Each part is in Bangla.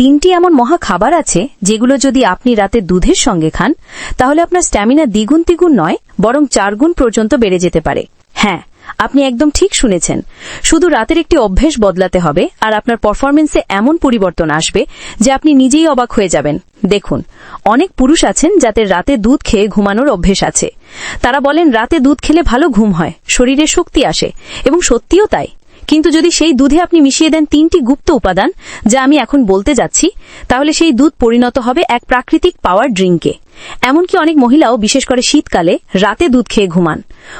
তিনটি এমন মহা খাবার আছে যেগুলো যদি আপনি রাতে দুধের সঙ্গে খান, তাহলে আপনার স্ট্যামিনা দ্বিগুণ তিগুণ নয়, বরং চারগুণ পর্যন্ত বেড়ে যেতে পারে। হ্যাঁ আপনি একদম ঠিক শুনেছেন। শুধু রাতের একটি অভ্যেস বদলাতে হবে, আর আপনার পারফরমেন্সে এমন পরিবর্তন আসবে যে আপনি নিজেই অবাক হয়ে যাবেন। দেখুন, অনেক পুরুষ আছেন যাদের রাতে দুধ খেয়ে ঘুমানোর অভ্যেস আছে। তারা বলেন, রাতে দুধ খেলে ভালো ঘুম হয়, শরীরে শক্তি আসে, এবং সত্যিও তাই। কিন্তু যদি সেই দুধে আপনি মিশিয়ে দেন তিনটি গুপ্ত উপাদান, যা আমি এখন বলতে যাচ্ছি, তাহলে সেই দুধ পরিণত হবে এক প্রাকৃতিক পাওয়ার ড্রিঙ্কে। এমনকি অনেক মহিলাও, বিশেষ করে শীতকালে, রাতে দুধ খেয়ে ঘুমান।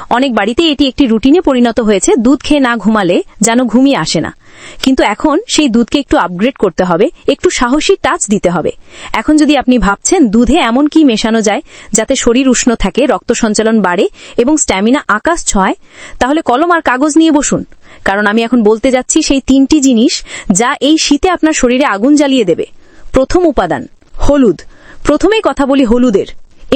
অনেক বাড়িতে এটি একটি রুটিনে পরিণত হয়েছে, দুধ খেয়ে না ঘুমালে যেন ঘুমিয়ে আসে না। কিন্তু এখন সেই দুধকে একটু আপগ্রেড করতে হবে, একটু সাহসী টাচ দিতে হবে। এখন যদি আপনি ভাবছেন দুধে এমন কি মেশানো যায়, যাতে শরীর উষ্ণ থাকে, রক্ত সঞ্চালন বাড়ে এবং স্ট্যামিনা আকাশ ছয়, তাহলে কলম আর কাগজ নিয়ে বসুন। কারণ আমি এখন বলতে যাচ্ছি সেই তিনটি জিনিস যা এই শীতে আপনার শরীরে আগুন জ্বালিয়ে দেবে। প্রথম উপাদান, হলুদ। প্রথমেই কথা বলি হলুদের।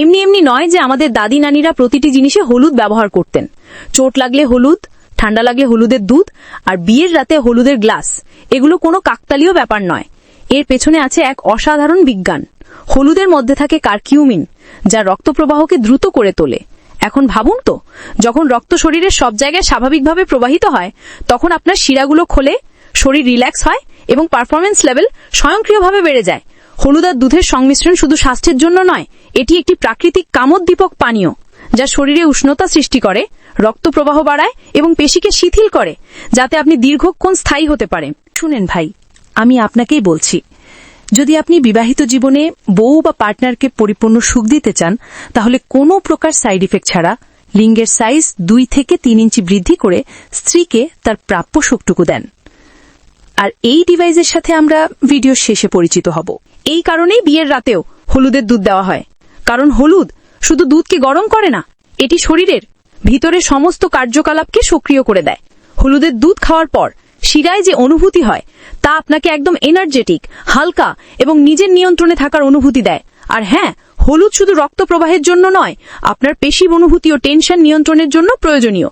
এমনি এমনি নয় যে আমাদের দাদি নানিরা প্রতিটি জিনিসে হলুদ ব্যবহার করতেন। চোট লাগলে হলুদ, ঠান্ডা লাগলে হলুদের দুধ, আর বিয়ের রাতে হলুদের গ্লাস। এগুলো কোনো কাকতালীয় ব্যাপার নয়। এর পেছনে আছে এক অসাধারণ বিজ্ঞান। হলুদের মধ্যে থাকে কার্কিউমিন, যা রক্তপ্রবাহকে দ্রুত করে তোলে। এখন ভাবুন তো, যখন রক্ত শরীরের সব জায়গায় স্বাভাবিকভাবে প্রবাহিত হয়, তখন আপনার শিরাগুলো খোলে, শরীর রিল্যাক্স হয় এবং পারফরমেন্স লেভেল স্বয়ংক্রিয়ভাবে বেড়ে যায়। হলুদ আর দুধের সংমিশ্রণ শুধু স্বাস্থ্যের জন্য নয়, এটি একটি প্রাকৃতিক কামোদ্দীপক পানীয়, যা শরীরে উষ্ণতা সৃষ্টি করে রক্ত প্রবাহ বাড়ায় এবং পেশিকে শিথিল করে, যাতে আপনি দীর্ঘক্ষণ স্থায়ী হতে পারেন। শুনেন ভাই, আমি আপনাকেই বলছি যদি আপনি বিবাহিত জীবনে বউ বা পার্টনারকে পরিপূর্ণ সুখ দিতে চান, তাহলে কোনো প্রকার সাইড ইফেক্ট ছাড়া লিঙ্গের সাইজ দুই থেকে তিন ইঞ্চি বৃদ্ধি করে স্ত্রীকে তার প্রাপ্য সুখটুকু দেন। আর এই ডিভাইসের সাথে আমরা ভিডিও শেষে পরিচিত হব। এই কারণেই বিয়ের রাতেও হলুদের দুধ দেওয়া হয়। কারণ হলুদ শুধু দুধকে গরম করে না, এটি শরীরের ভিতরে সমস্ত কার্যকলাপকে সক্রিয় করে দেয়। হলুদের দুধ খাওয়ার পর শিরায় যে অনুভূতি হয়, তা আপনাকে একদম এনার্জেটিক হালকা এবং নিজের নিয়ন্ত্রণে থাকার অনুভূতি দেয়। আর হ্যাঁ হলুদ শুধু রক্ত প্রবাহের জন্য নয়, আপনার পেশি অনুভূতি ও টেনশন নিয়ন্ত্রণের জন্য প্রয়োজনীয়।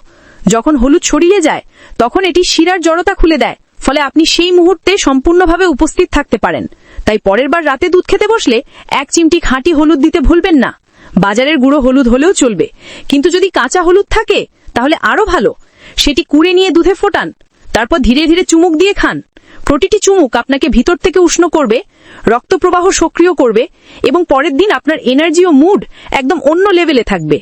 যখন হলুদ শরীরে যায়, তখন এটি শিরার জড়তা খুলে দেয়, ফলে আপনি সেই মুহূর্তে সম্পূর্ণভাবে উপস্থিত থাকতে পারেন। তাই পরের বার রাতে দুধ খেতে বসলে এক চিমটি খাঁটি হলুদ দিতে ভুলবেন না। বাজারের গুঁড়ো হলুদ হলেও চলবে। কিন্তু যদি কাঁচা হলুদ থাকে, তাহলে আরও ভালো। সেটি কুড়ে নিয়ে দুধে ফোটান। তারপর ধীরে ধীরে চুমুক দিয়ে খান। প্রতিটি চুমুক আপনাকে ভিতর থেকে উষ্ণ করবে, রক্তপ্রবাহ সক্রিয় করবে এবং পরের দিন আপনার এনার্জি ও মুড একদম অন্য লেভেলে থাকবে।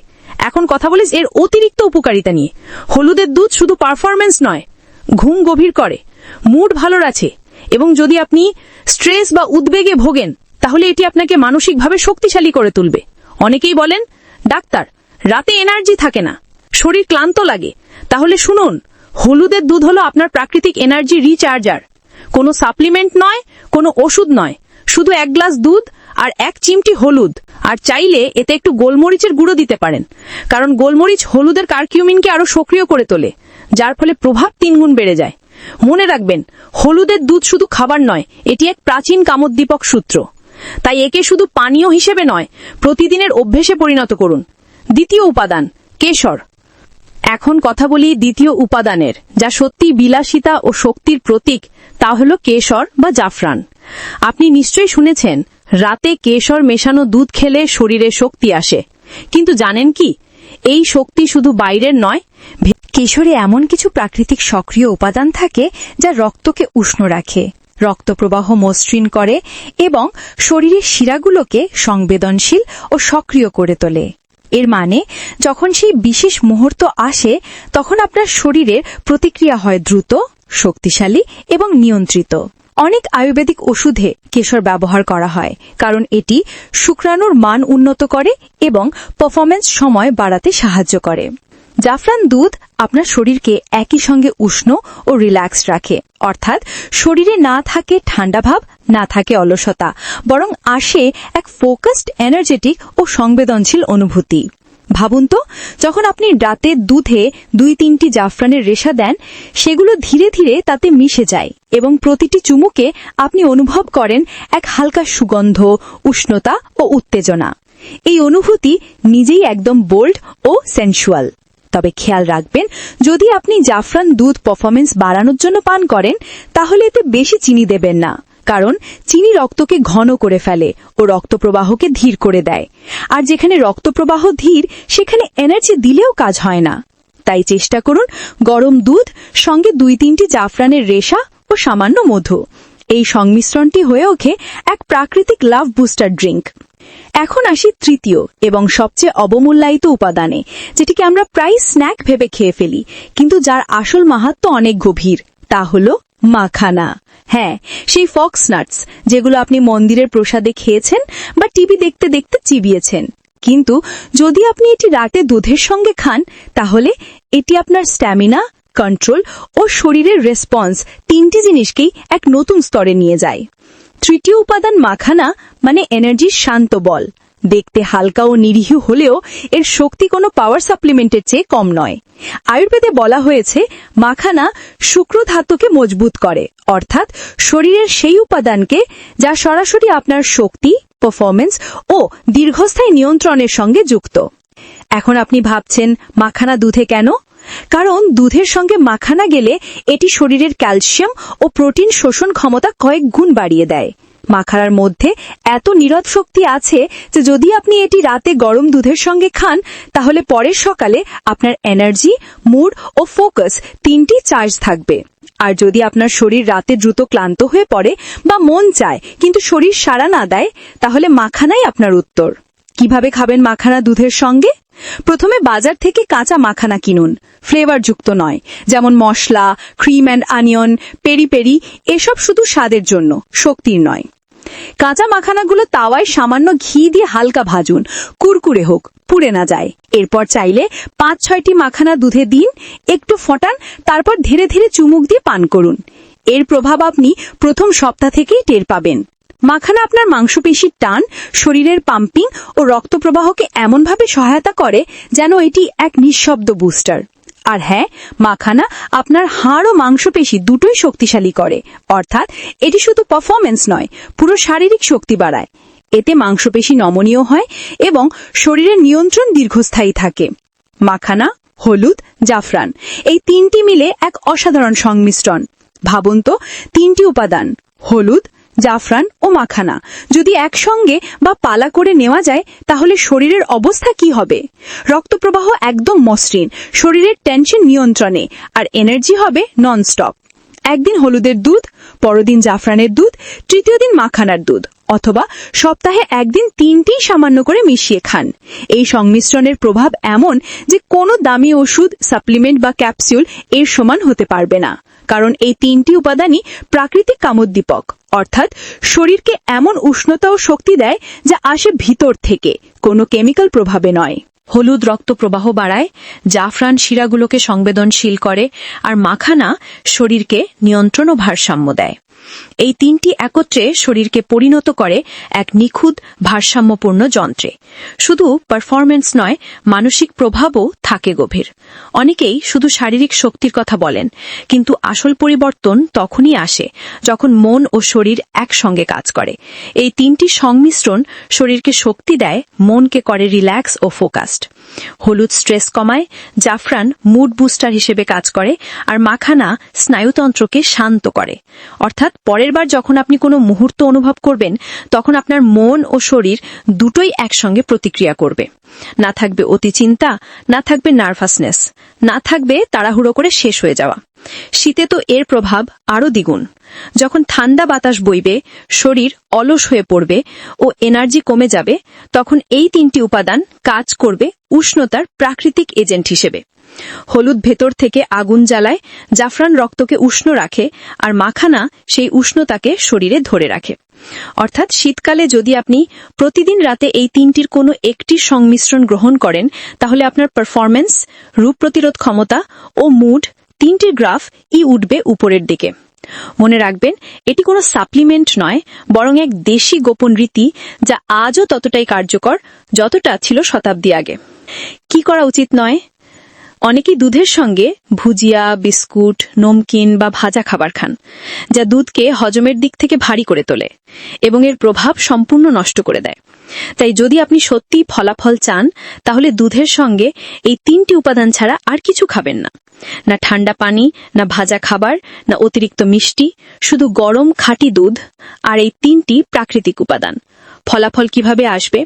এখন কথা বলিস এর অতিরিক্ত উপকারিতা নিয়ে। হলুদের দুধ শুধু পারফরমেন্স নয়, ঘুম গভীর করে মুড ভালো রাখে এবং যদি আপনি স্ট্রেস বা উদ্বেগে ভোগেন, তাহলে এটি আপনাকে মানসিকভাবে শক্তিশালী করে তুলবে। অনেকেই বলেন, ডাক্তার, রাতে এনার্জি থাকে না, শরীর ক্লান্ত লাগে। তাহলে শুনুন হলুদের দুধ হলো আপনার প্রাকৃতিক এনার্জি রিচার্জার কোনো সাপ্লিমেন্ট নয়, কোনো ওষুধ নয়। শুধু এক গ্লাস দুধ আর এক চিমটি হলুদ। আর চাইলে এতে একটু গোলমরিচের গুঁড়ো দিতে পারেন। কারণ গোলমরিচ হলুদের কার্কিউমিনকে আরও সক্রিয় করে তোলে, যার ফলে প্রভাব তিনগুণ বেড়ে যায়। মনে রাখবেন, হলুদের দুধ শুধু খাবার নয়, এটি এক প্রাচীন কামোদ্দীপক সূত্র। তাই একে শুধু পানীয় হিসেবে নয়, প্রতিদিনের অভ্যেসে পরিণত করুন। দ্বিতীয় উপাদান, কেশর। এখন কথা বলি দ্বিতীয় উপাদানের, যা সত্যি বিলাসিতা ও শক্তির প্রতীক, তা হল কেশর বা জাফরান। আপনি নিশ্চয়ই শুনেছেন, রাতে কেশর মেশানো দুধ খেলে শরীরে শক্তি আসে। কিন্তু জানেন কি? এই শক্তি শুধু বাইরের নয় কেশরে এমন কিছু প্রাকৃতিক সক্রিয় উপাদান থাকে, যা রক্তকে উষ্ণ রাখে, রক্তপ্রবাহ মসৃণ করে এবং শরীরের শিরাগুলোকে সংবেদনশীল ও সক্রিয় করে তোলে। এর মানে যখন সেই বিশেষ মুহূর্ত আসে, তখন আপনার শরীরের প্রতিক্রিয়া হয় দ্রুত, শক্তিশালী এবং নিয়ন্ত্রিত। অনেক আয়ুর্বেদিক ওষুধে কেশর ব্যবহার করা হয়, কারণ এটি শুক্রাণুর মান উন্নত করে এবং পারফরমেন্স সময় বাড়াতে সাহায্য করে। জাফরান দুধ আপনার শরীরকে একই সঙ্গে উষ্ণ ও রিল্যাক্স রাখে, অর্থাৎ শরীরে না থাকে ঠান্ডা ভাব না থাকে অলসতা, বরং আসে এক ফোকাসড এনার্জেটিক ও সংবেদনশীল অনুভূতি। ভাবুন তো, যখন আপনি রাতে দুধে দুই তিনটি জাফরানের রেশা দেন, সেগুলো ধীরে ধীরে তাতে মিশে যায় এবং প্রতিটি চুমুকে আপনি অনুভব করেন এক হালকা সুগন্ধ, উষ্ণতা ও উত্তেজনা। এই অনুভূতি নিজেই একদম বোল্ড ও সেন্সুয়াল। তবে খেয়াল রাখবেন, যদি আপনি জাফরান দুধ পারফরমেন্স বাড়ানোর জন্য পান করেন, তাহলে এতে বেশি চিনি দেবেন না। কারণ চিনি রক্তকে ঘন করে ফেলে ও রক্তপ্রবাহকে ধীর করে দেয়। আর যেখানে রক্তপ্রবাহ ধীর, সেখানে এনার্জি দিলেও কাজ হয় না। তাই চেষ্টা করুন গরম দুধ, সঙ্গে দুই তিনটি জাফরানের রেশা ও সামান্য মধু। এই সংমিশ্রণটি হয়ে ওঠে এক প্রাকৃতিক লাভ বুস্টার ড্রিঙ্ক। এখন আসি তৃতীয় এবং সবচেয়ে অবমূল্যায়িত উপাদানে, যেটিকে আমরা প্রায় স্ন্যাক ভেবে খেয়ে ফেলি, কিন্তু যার আসল মাহাত্ম অনেক গভীর, তা হল মাখানা। হ্যাঁ সেই ফক্স নাটস, যেগুলো আপনি মন্দিরের প্রসাদে খেয়েছেন বা টিভি দেখতে দেখতে চিবিয়েছেন। কিন্তু যদি আপনি এটি রাতে দুধের সঙ্গে খান, তাহলে এটি আপনার স্ট্যামিনা, কন্ট্রোল ও শরীরের রেসপন্স তিনটি জিনিসকেই এক নতুন স্তরে নিয়ে যায়। তৃতীয় উপাদান মাখানা মানে এনার্জির শান্ত বল। দেখতে হালকা ও নিরীহ হলেও এর শক্তি কোনো পাওয়ার সাপ্লিমেন্টের চেয়ে কম নয়। আয়ুর্বেদে বলা হয়েছে, মাখানা শুক্র ধাতুকে মজবুত করে, অর্থাৎ শরীরের সেই উপাদানকে যা সরাসরি আপনার শক্তি পারফরমেন্স ও দীর্ঘস্থায়ী নিয়ন্ত্রণের সঙ্গে যুক্ত। এখন আপনি ভাবছেন, মাখানা দুধে কেন? কারণ দুধের সঙ্গে মাখানা গেলে এটি শরীরের ক্যালসিয়াম ও প্রোটিন শোষণ ক্ষমতা কয়েক গুণ বাড়িয়ে দেয়। মাখানার মধ্যে এত নিরদ শক্তি আছে যে যদি আপনি এটি রাতে গরম দুধের সঙ্গে খান, তাহলে পরের সকালে আপনার এনার্জি মুড ও ফোকাস তিনটি চার্জ থাকবে। আর যদি আপনার শরীর রাতে দ্রুত ক্লান্ত হয়ে পড়ে বা মন চায়, কিন্তু শরীর সাড়া না দেয়, তাহলে মাখানাই আপনার উত্তর। কীভাবে খাবেন মাখানা দুধের সঙ্গে? প্রথমে বাজার থেকে কাঁচা মাখানা কিনুন। ফ্লেভারযুক্ত নয়। যেমন মশলা cream and onion peri peri এসব শুধু স্বাদের জন্য, শক্তির নয়। কাঁচা মাখানাগুলো তাওয়ায় সামান্য ঘি দিয়ে হালকা ভাজুন। কুরকুরে হোক, পুড়ে না যায়। এরপর চাইলে পাঁচ, ছয়টি মাখানা দুধে দিন, একটু ফোটান, তারপর ধীরে ধীরে চুমুক দিয়ে পান করুন। এর প্রভাব আপনি প্রথম সপ্তাহ থেকেই টের পাবেন। মাখানা আপনার মাংসপেশির টান, শরীরের পাম্পিং ও রক্তপ্রবাহকে এমনভাবে সহায়তা করে যেন এটি এক নিঃশব্দ বুস্টার। আর হ্যাঁ মাখানা আপনার হাড় ও মাংসপেশি দুটোই শক্তিশালী করে। অর্থাৎ এটি শুধু পারফরমেন্স নয়, পুরো শারীরিক শক্তি বাড়ায়। এতে মাংসপেশি নমনীয় হয় এবং শরীরের নিয়ন্ত্রণ দীর্ঘস্থায়ী থাকে। মাখানা, হলুদ, জাফরান এই তিনটি মিলে এক অসাধারণ সংমিশ্রণ। ভাবুন তো, তিনটি উপাদান, হলুদ জাফরান ও মাখানা। যদি একসঙ্গে বা পালা করে নেওয়া যায়, তাহলে শরীরের অবস্থা কি হবে? রক্তপ্রবাহ একদম মসৃণ, শরীরের টেনশন নিয়ন্ত্রণে, আর এনার্জি হবে ননস্টপ। একদিন হলুদের দুধ, পরদিন জাফরানের দুধ, তৃতীয় দিন মাখানার দুধ। অথবা সপ্তাহে একদিন তিনটি সামান্য করে মিশিয়ে খান। এই সংমিশ্রণের প্রভাব এমন যে কোনো দামি ওষুধ, সাপ্লিমেন্ট বা ক্যাপসিউল এর সমান হতে পারবে না, কারণ এই তিনটি উপাদানই প্রাকৃতিক কামোদ্দীপক, অর্থাৎ শরীরকে এমন উষ্ণতা ও শক্তি দেয় যা আসে ভিতর থেকে, কোনো কেমিক্যাল প্রভাবে নয়। হলুদ রক্ত প্রবাহ বাড়ায়, জাফরান শিরাগুলোকে সংবেদনশীল করে, আর মাখানা শরীরকে নিয়ন্ত্রণ ও ভারসাম্য দেয়। এই তিনটি একত্রে শরীরকে পরিণত করে এক নিখুঁত ভারসাম্যপূর্ণ যন্ত্রে। শুধু পারফরমেন্স নয়, মানসিক প্রভাবও থাকে গভীর। অনেকেই শুধু শারীরিক শক্তির কথা বলেন, কিন্তু আসল পরিবর্তন তখনই আসে যখন মন ও শরীর একসঙ্গে কাজ করে। এই তিনটি সংমিশ্রণ শরীরকে শক্তি দেয়, মনকে করে রিল্যাক্স ও ফোকাসড হলুদ স্ট্রেস কমায়, জাফরান মুড বুস্টার হিসেবে কাজ করে, আর মাখানা স্নায়ুতন্ত্রকে শান্ত করে। অর্থাৎ পরের বার যখন আপনি কোনো মুহূর্ত অনুভব করবেন, তখন আপনার মন ও শরীর দুটোই একসঙ্গে প্রতিক্রিয়া করবে। না থাকবে অতি চিন্তা না থাকবে নার্ভাসনেস, না থাকবে তাড়াহুড়ো করে শেষ হয়ে যাওয়া। শীতে তো এর প্রভাব আরও দ্বিগুণ। যখন ঠান্ডা বাতাস বইবে, শরীর অলস হয়ে পড়বে ও এনার্জি কমে যাবে, তখন এই তিনটি উপাদান কাজ করবে উষ্ণতার প্রাকৃতিক এজেন্ট হিসেবে। হলুদ ভেতর থেকে আগুন জ্বালায়, জাফরান রক্তকে উষ্ণ রাখে আর মাখানা সেই উষ্ণতাকে শরীরে ধরে রাখে। অর্থাৎ শীতকালে যদি আপনি প্রতিদিন রাতে এই তিনটির কোনো একটি সংমিশ্রণ গ্রহণ করেন, তাহলে আপনার পারফরমেন্স রূপ প্রতিরোধ ক্ষমতা ও মুড তিনটির গ্রাফ ই উঠবে উপরের দিকে। মনে রাখবেন, এটি কোনো সাপ্লিমেন্ট নয়, বরং এক দেশি গোপন রীতি যা আজও ততটাই কার্যকর যতটা ছিল শতাব্দী আগে। কি করা উচিত নয়? অনেকেই দুধের সঙ্গে ভুজিয়া, বিস্কুট, নমকিন বা ভাজা খাবার খান, যা দুধকে হজমের দিক থেকে ভারী করে তোলে এবং এর প্রভাব সম্পূর্ণ নষ্ট করে দেয়। তাই যদি আপনি সত্যিই ফলাফল চান, তাহলে দুধের সঙ্গে এই তিনটি উপাদান ছাড়া আর কিছু খাবেন না। না ঠান্ডা পানি, না ভাজা খাবার, না অতিরিক্ত মিষ্টি, শুধু গরম খাঁটি দুধ আর এই তিনটি প্রাকৃতিক উপাদান। ফলাফল কীভাবে আসবে?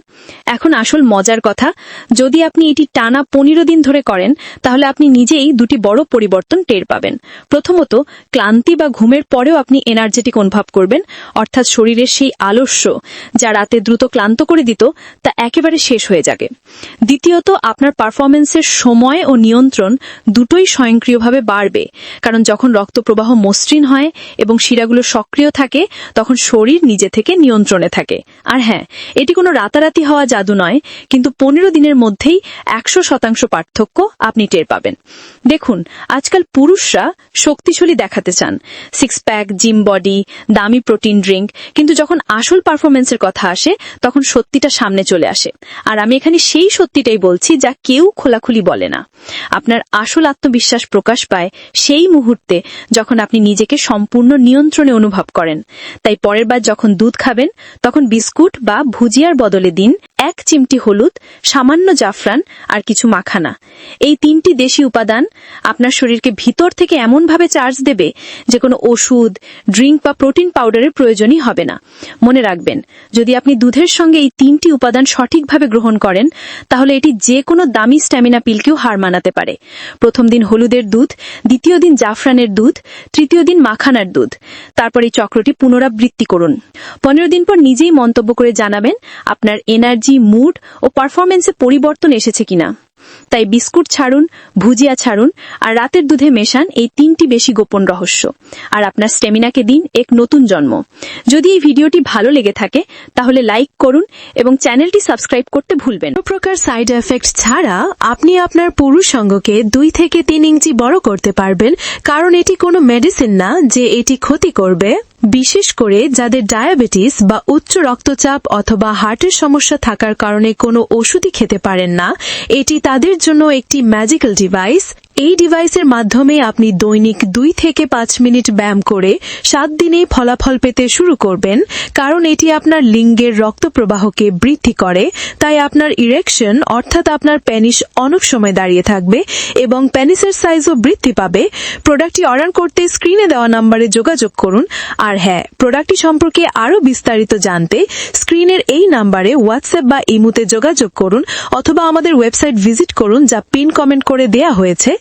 এখন আসল মজার কথা, যদি আপনি এটি টানা পনেরো দিন ধরে করেন, তাহলে আপনি নিজেই দুটি বড় পরিবর্তন টের পাবেন। প্রথমত, ক্লান্তি বা ঘুমের পরেও আপনি এনার্জেটিক অনুভব করবেন, অর্থাৎ শরীরের সেই আলস্য, যা রাতে দ্রুত ক্লান্ত করে দিত, তা একেবারে শেষ হয়ে যাবে। দ্বিতীয়ত, আপনার পারফরমেন্সের সময় ও নিয়ন্ত্রণ দুটোই স্বয়ংক্রিয়ভাবে বাড়বে, কারণ যখন রক্ত প্রবাহ মসৃণ হয় এবং শিরাগুলো সক্রিয় থাকে, তখন শরীর নিজে থেকে নিয়ন্ত্রণে থাকে। আর হ্যাঁ এটি কোনো রাতারাতি হওয়া জাদু নয়, কিন্তু পনেরো দিনের মধ্যেই একশো শতাংশ পার্থক্য আপনি টের পাবেন। দেখুন, আজকাল পুরুষরা শক্তিশালী দেখাতে চান। সিক্স প্যাক জিম বডি দামি প্রোটিন ড্রিঙ্ক কিন্তু যখন আসল পারফরমেন্সের কথা আসে, তখন সত্যিটা সামনে চলে আসে। আর আমি এখানে সেই সত্যিটাই বলছি যা কেউ খোলাখুলি বলে না। আপনার আসল আত্মবিশ্বাস প্রকাশ পায় সেই মুহূর্তে যখন আপনি নিজেকে সম্পূর্ণ নিয়ন্ত্রণে অনুভব করেন। তাই পরের বার যখন দুধ খাবেন, তখন বিস্কুট বা ভুজিয়ার বদলে দিন। এক চিমটি হলুদ, সামান্য জাফরান আর কিছু মাখানা। এই তিনটি দেশি উপাদান আপনার শরীরকে ভিতর থেকে এমনভাবে চার্জ দেবে যে কোনো ওষুধ, ড্রিঙ্ক বা প্রোটিন পাউডারের প্রয়োজনই হবে না। মনে রাখবেন, যদি আপনি দুধের সঙ্গে এই তিনটি উপাদান সঠিকভাবে গ্রহণ করেন, তাহলে এটি যে কোনো দামি স্ট্যামিনা পিলকেও হার মানাতে পারে। প্রথম দিন হলুদের দুধ, দ্বিতীয় দিন জাফরানের দুধ, তৃতীয় দিন মাখানার দুধ। তারপর এই চক্রটি পুনরাবৃত্তি করুন। পনেরো দিন পর নিজেই মন্তব্য করে জানাবেন, আপনার এনার্জি মুড ও পারফরমেন্সে পরিবর্তন এসেছে কিনা। তাই বিস্কুট ছাড়ুন, ভুজিয়া ছাড়ুন আর রাতের দুধে মেশান এই তিনটি বেশি গোপন রহস্য। আর আপনার স্টেমিনাকে দিন এক নতুন জন্ম। যদি এই ভিডিওটি ভালো লেগে থাকে, তাহলে লাইক করুন এবং চ্যানেলটি সাবস্ক্রাইব করতে ভুলবেন প্রকার সাইড এফেক্ট ছাড়া আপনি আপনার পুরুষ অঙ্গকে দুই থেকে তিন ইঞ্চি বড় করতে পারবেন, কারণ এটি কোনো মেডিসিন না যে এটি ক্ষতি করবে। বিশেষ করে যাদের ডায়াবেটিস বা উচ্চ রক্তচাপ অথবা হার্টের সমস্যা থাকার কারণে কোনো ওষুধই খেতে পারেন না, এটি তাদের জন্য একটি ম্যাজিক্যাল ডিভাইস এই ডিভাইসের মাধ্যমে আপনি দৈনিক দুই থেকে পাঁচ মিনিট ব্যায়াম করে সাত দিনেই ফলাফল পেতে শুরু করবেন, কারণ এটি আপনার লিঙ্গের রক্ত প্রবাহকে বৃদ্ধি করে, তাই আপনার ইরেকশন অর্থাৎ আপনার পেনিস অনেক সময় দাঁড়িয়ে থাকবে এবং প্যানিসের সাইজও বৃদ্ধি পাবে। প্রোডাক্টটি অর্ডার করতে স্ক্রিনে দেওয়া নম্বরে যোগাযোগ করুন। আর হ্যাঁ প্রোডাক্টটি সম্পর্কে আরও বিস্তারিত জানতে স্ক্রিনের এই নাম্বারে হোয়াটসঅ্যাপ বা ইমুতে যোগাযোগ করুন, অথবা আমাদের ওয়েবসাইট ভিজিট করুন, যা পিন কমেন্ট করে দেয়া হয়েছে।